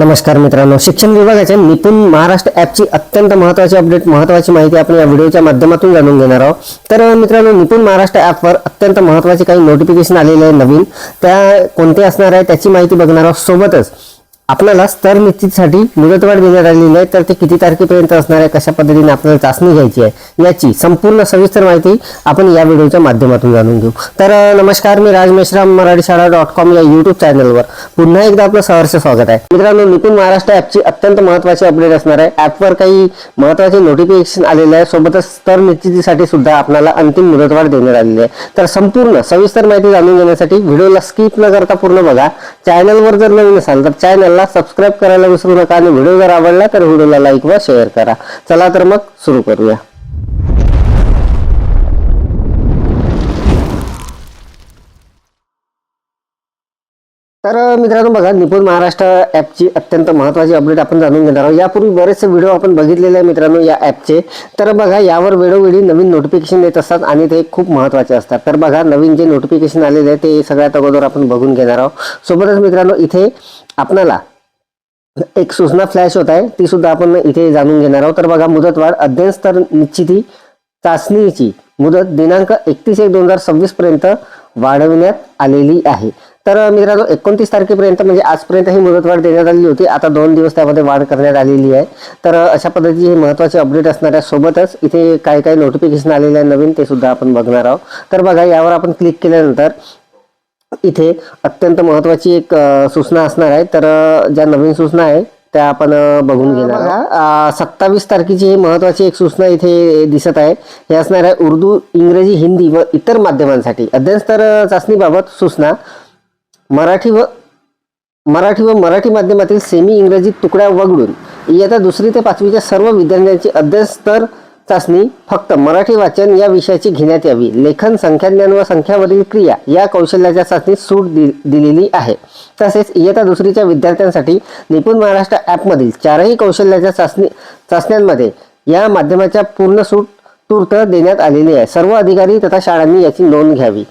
नमस्कार मित्रांनो शिक्षण विभागाच्या निपुण महाराष्ट्र ॲपची अत्यंत महत्त्वाची अपडेट महत्त्वाची माहिती आपण या व्हिडिओच्या माध्यमातून जाणून घेणार आहोत. तर मित्रांनो निपुण महाराष्ट्र ॲपवर अत्यंत महत्त्वाचे काही नोटिफिकेशन आलेले आहे नवीन. त्या कोणते असणार आहे त्याची माहिती बघणार आहोत सोबतच. आपल्याला स्तर निश्चितसाठी मुदतवाढ देण्यात आलेली आहे. तर ते किती तारखेपर्यंत असणार आहे? कशा पद्धतीने आपल्याला चाचणी घ्यायची आहे? याची संपूर्ण सविस्तर माहिती आपण या व्हिडिओच्या माध्यमातून जाणून घेऊ. तर नमस्कार मी राज मेश्राम मराठी शाळा डॉट कॉम या युट्यूब चॅनलवर पुन्हा एकदा आपलं सहर्ष स्वागत आहे. मित्रांनो निपुण महाराष्ट्र ॲपची अत्यंत महत्त्वाची अपडेट असणार आहे. ॲपवर काही महत्त्वाचे नोटिफिकेशन आलेले आहे सोबतच स्तर निश्चितीसाठी सुद्धा आपल्याला अंतिम मुदतवाढ देण्यात आलेली आहे. तर संपूर्ण सविस्तर माहिती जाणून घेण्यासाठी व्हिडिओला स्किप न करता पूर्ण बघा. चॅनलवर जर नवीन असाल तर चॅनलला सबस्क्राईब करायला विसरू नका आणि व्हिडिओ जर आवडला तर व्हिडिओला लाईक व शेअर करा. चला तर मग सुरू करूया. तर मित्रांनो बघा निपुण महाराष्ट्र ॲपची अत्यंत महत्त्वाची अपडेट आपण जाणून घेणार आहोत. यापूर्वी बरेचसे व्हिडिओ आपण बघितलेले आहे मित्रांनो या ॲपचे. तर बघा यावर वेळोवेळी नवीन नोटिफिकेशन येत असतात आणि ते खूप महत्त्वाचे असतात. तर बघा नवीन जे नोटिफिकेशन आलेले आहे ते सगळ्यात अगोदर आपण बघून घेणार आहोत. सोबतच मित्रांनो इथे आपणाला एक सूचना फ्लॅश होत आहे. ती सुद्धा आपण इथे जाणून घेणार आहोत. तर बघा मुदतवाढ अध्ययन स्तर निश्चिती चाचणीची मुदत दिनांक एकतीस एक दोन हजार सव्वीस पर्यंत वाढविण्यात आलेली आहे. तर मित्रांनो एकोणतीस तारखेपर्यंत म्हणजे आजपर्यंत ही मुदतवाढ देण्यात आलेली होती. आता दोन दिवस त्यामध्ये वाढ करण्यात आलेली आहे. तर अशा पद्धतीची हे महत्त्वाची अपडेट असणाऱ्या सोबतच इथे काय काय नोटिफिकेशन आलेले आहे नवीन ते सुद्धा आपण बघणार आहोत. तर बघा यावर आपण क्लिक केल्यानंतर इथे अत्यंत महत्वाची एक सूचना असणार आहे. तर ज्या नवीन सूचना आहे त्या आपण बघून घेणार सत्तावीस तारखेची ही महत्वाची एक सूचना इथे दिसत आहे. हे असणार आहे उर्दू इंग्रजी हिंदी व इतर माध्यमांसाठी. अध्ययन स्तर अ, चाचणीबाबत सूचना. मराठी व मराठी व मराठी माध्यमातील सेमी इंग्रजी तुकड्या वगळून इयत्ता दुसरी ते पाचवीच्या सर्व विद्यार्थ्यांची अध्ययन स्तर चाचणी फक्त मराठी वाचन या विषयाची घेण्यात यावी. लेखन संख्याज्ञान व संख्यावरील क्रिया या कौशल्याच्या चाचणीत सूट दि दिलेली आहे. तसेच इयत्ता दुसरीच्या विद्यार्थ्यांसाठी निपुण महाराष्ट्र ॲपमधील चारही कौशल्याच्या चाचणी चाचण्यांमध्ये या माध्यमाच्या पूर्ण सूट तूर्त देण्यात आलेली आहे. सर्व अधिकारी तथा शाळांनी याची नोंद घ्यावी.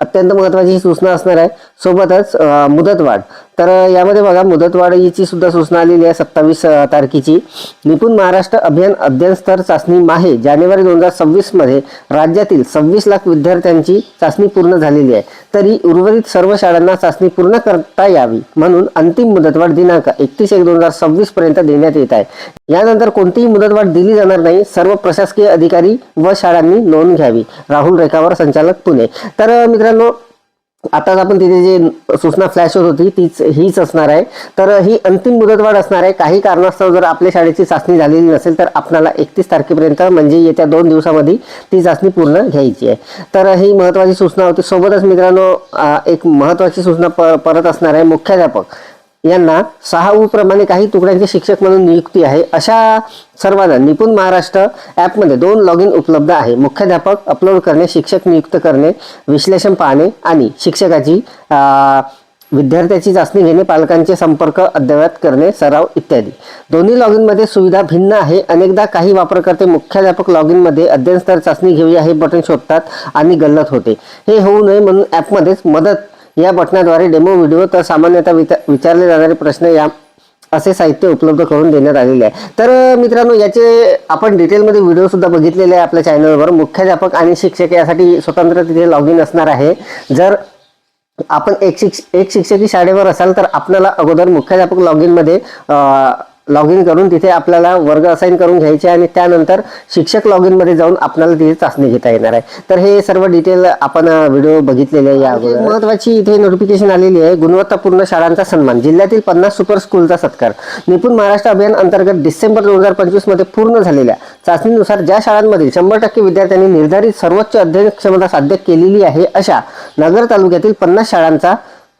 अत्यंत महत्त्वाची ही सूचना असणार आहे. सोबतच मुदतवाढ. तर यामध्ये बघा मुदतवाढीची सुद्धा सूचना आलेली आहे सत्तावीस तारखेची. निपुण महाराष्ट्र अभियान अध्ययन स्तर चाचणी माहे जानेवारी दोन हजार सव्वीसमध्ये राज्यातील सव्वीस लाख विद्यार्थ्यांची चाचणी पूर्ण झालेली आहे. तरी उर्वरित सर्व शाळांना चाचणी पूर्ण करता यावी म्हणून अंतिम मुदतवाढ दिनांक एकतीस एक दोन हजार सव्वीस पर्यंत देण्यात येत आहे. यानंतर कोणतीही मुदतवाढ दिली जाणार नाही सर्व प्रशासकीय अधिकारी व शाळांनी नोंद घ्यावी. राहुल रेखावर संचालक पुणे. तर मित्रांनो आताच आपण तिथे जे सूचना फ्लॅश होत होती तीच हीच असणार आहे. तर ही अंतिम मुदतवाढ असणार आहे. काही कारणास्तव जर आपल्या शाळेची चाचणी झालेली नसेल तर आपल्याला एकतीस तारखेपर्यंत म्हणजे येत्या दोन दिवसामध्ये ती चाचणी पूर्ण घ्यायची आहे. तर ही महत्त्वाची सूचना होती. सोबतच मित्रांनो एक महत्त्वाची सूचना प परत असणार आहे. मुख्याध्यापक. यांना सहा उ प्रमाणे काही तुकड्यांचे शिक्षक म्हणून नियुक्ती आहे. अशा सर्वांना निपुण महाराष्ट्र ॲपमध्ये दोन लॉग इन उपलब्ध आहे. मुख्याध्यापक अपलोड करणे शिक्षक नियुक्त करणे विश्लेषण पाहणे आणि शिक्षकाची विद्यार्थ्याची चाचणी घेणे पालकांचे संपर्क अद्ययावत करणे सराव इत्यादी. दोन्ही लॉग इनमध्ये सुविधा भिन्न आहे. अनेकदा काही वापरकर्ते मुख्याध्यापक लॉग इनमध्ये अध्ययन स्तर चाचणी घेऊया हे बटन शोधतात आणि गल्लत होते. हे होऊ नये म्हणून ॲपमध्येच मदत या बटनाद्वारे डेमो व्हिडिओ तर सामान्यतः विचारले जाणारे प्रश्न या असे साहित्य उपलब्ध करून देण्यात आलेले आहे. तर मित्रांनो याचे आपण डिटेलमध्ये व्हिडिओसुद्धा बघितलेले आहे आपल्या चॅनलवर. मुख्याध्यापक आणि शिक्षक यासाठी स्वतंत्र तिथे लॉग इन असणार आहे. जर आपण एक शिक्ष एक शिक्षकी शाळेवर असाल तर आपल्याला अगोदर मुख्याध्यापक लॉग इनमध्ये लॉग इन करून तिथे आपल्याला वर्ग असाइन करून घ्यायचे आणि त्यानंतर शिक्षक लॉगमध्ये जाऊन आपल्याला तिथे चाचणी घेता येणार आहे. तर हे सर्व डिटेल आपण व्हिडिओ बघितलेले आहे या अगोदर. महत्वाची इथे नोटिफिकेशन आलेली आहे गुणवत्तापूर्ण शाळांचा सन्मान जिल्ह्यातील पन्नास सुपर स्कूलचा सत्कार. निपुण महाराष्ट्र अभियान अंतर्गत डिसेंबर दोन हजार पंचवीसमध्ये पूर्ण झालेल्या चाचणीनुसार ज्या शाळांमधील शंभर टक्के विद्यार्थ्यांनी निर्धारित सर्वोच्च अध्ययन क्षमता साध्य केलेली आहे अशा नगर तालुक्यातील पन्नास शाळांचा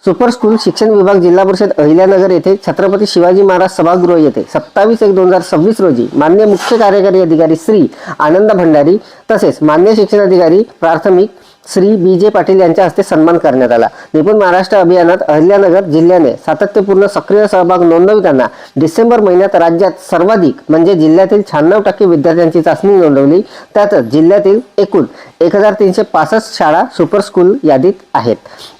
सुपर स्कूल शिक्षण विभाग जिल्हा परिषद अहिल्यानगर येथे छत्रपती शिवाजी महाराज सभागृह येथे सत्तावीस एक दोन हजार सव्वीस रोजी मान्य मुख्य कार्यकारी अधिकारी श्री आनंद भंडारी तसेच मान्य शिक्षणाधिकारी प्राथमिक श्री बी जे पाटील यांच्या हस्ते सन्मान करण्यात आला. निपुण महाराष्ट्र अभियानात अहिल्यानगर जिल्ह्याने सातत्यपूर्ण सक्रिय सहभाग नोंदविताना डिसेंबर महिन्यात राज्यात सर्वाधिक म्हणजे जिल्ह्यातील शहाण्णव टक्के विद्यार्थ्यांची चाचणी नोंदवली. त्यातच जिल्ह्यातील एकूण एक हजार तीनशे पासष्ट शाळा सुपर स्कूल यादीत आहेत.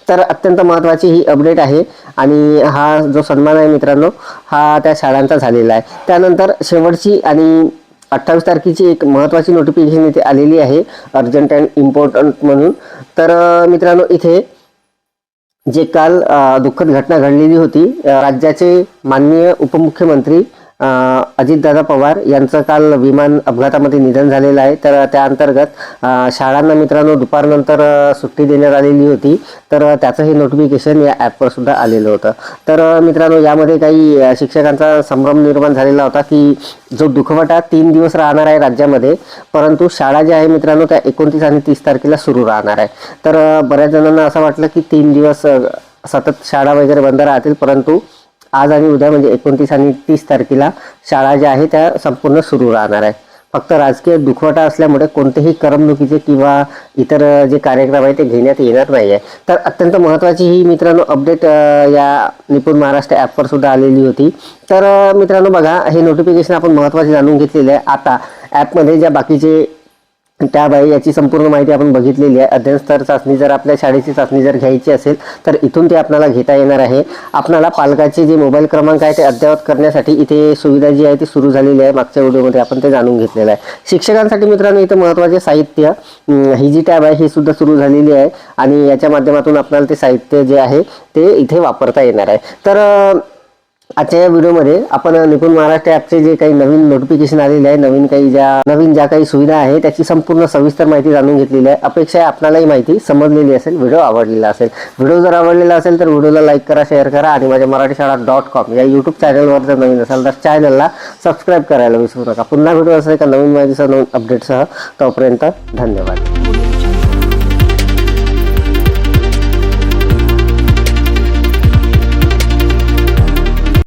तर अत्यंत महत्त्वाची ही अपडेट आहे आणि हा जो सन्मान आहे मित्रांनो हा त्या शाळांचा झालेला आहे. त्यानंतर शेवटची आणि अठ्ठावीस तारखेची एक महत्त्वाची नोटिफिकेशन इथे आलेली आहे अर्जंट अँड इम्पॉर्टंट म्हणून. तर मित्रांनो इथे जे काल दुःखद घटना घडलेली होती राज्याचे माननीय उपमुख्यमंत्री अजितदादा पवार यांचं काल विमान अपघातामध्ये निधन झालेलं आहे. तर त्या अंतर्गत शाळांना मित्रांनो दुपारनंतर सुट्टी देण्यात आलेली होती. तर त्याचं हे नोटिफिकेशन या ॲपवर सुद्धा आलेलं होतं. तर मित्रांनो यामध्ये काही शिक्षकांचा संभ्रम निर्माण झालेला होता की जो दुखवटा तीन दिवस राहणार आहे राज्यामध्ये परंतु शाळा ज्या आहे मित्रांनो त्या एकोणतीस आणि तीस तारखेला सुरू राहणार आहे. तर बऱ्याच जणांना असं वाटलं की तीन दिवस सतत शाळा वगैरे बंद राहतील परंतु आज आणि उद्या म्हणजे एकोणतीस आणि तीस तारखेला शाळा ज्या आहे त्या संपूर्ण सुरू राहणार आहे. फक्त राजकीय दुखवटा असल्यामुळे कोणतेही करमणुकीचे किंवा इतर जे कार्यक्रम आहे ते घेण्यात येणार नाही आहे तर अत्यंत महत्त्वाची ही मित्रांनो अपडेट या निपुण महाराष्ट्र ॲपवर सुद्धा आलेली होती. तर मित्रांनो बघा हे नोटिफिकेशन आपण महत्त्वाचे जाणून घेतलेले आहे. आता ॲपमध्ये ज्या बाकीचे टॅब आहे याची संपूर्ण माहिती आपण बघितलेली आहे. अध्ययन स्तर चाचणी जर आपल्या शाळेची चाचणी जर घ्यायची असेल तर इथून ते आपल्याला घेता येणार आहे. आपल्याला पालकाचे जे मोबाईल क्रमांक आहे ते अद्ययावत करण्यासाठी इथे सुविधा जी आहे ती सुरू झालेली आहे. मागच्या व्हिडिओमध्ये आपण ते जाणून घेतलेलं आहे. शिक्षकांसाठी मित्रांनो इथं महत्त्वाचे साहित्य ही जी टॅब आहे ही सुद्धा सुरू झालेली आहे. आणि याच्या माध्यमातून आपल्याला ते साहित्य जे आहे ते इथे वापरता येणार आहे. तर आजच्या या व्हिडिओमध्ये आपण निपुण महाराष्ट्र ॲपचे जे काही नवीन नोटिफिकेशन आलेले आहे नवीन काही ज्या नवीन ज्या काही सुविधा आहे त्याची संपूर्ण सविस्तर माहिती जाणून घेतलेली आहे. अपेक्षा आहे आपल्याला माहिती समजलेली असेल व्हिडिओ आवडलेला असेल. व्हिडिओ जर आवडलेला असेल तर व्हिडिओला लाईक करा शेअर करा आणि माझ्या मराठी शाळा डॉट कॉम या यूट्यूब चॅनलवर जर नवीन असाल तर चॅनलला सबस्क्राईब करायला विसरू नका. पुन्हा व्हिडिओ असेल का नवीन माहितीसह नवीन अपडेटसह तोपर्यंत धन्यवाद.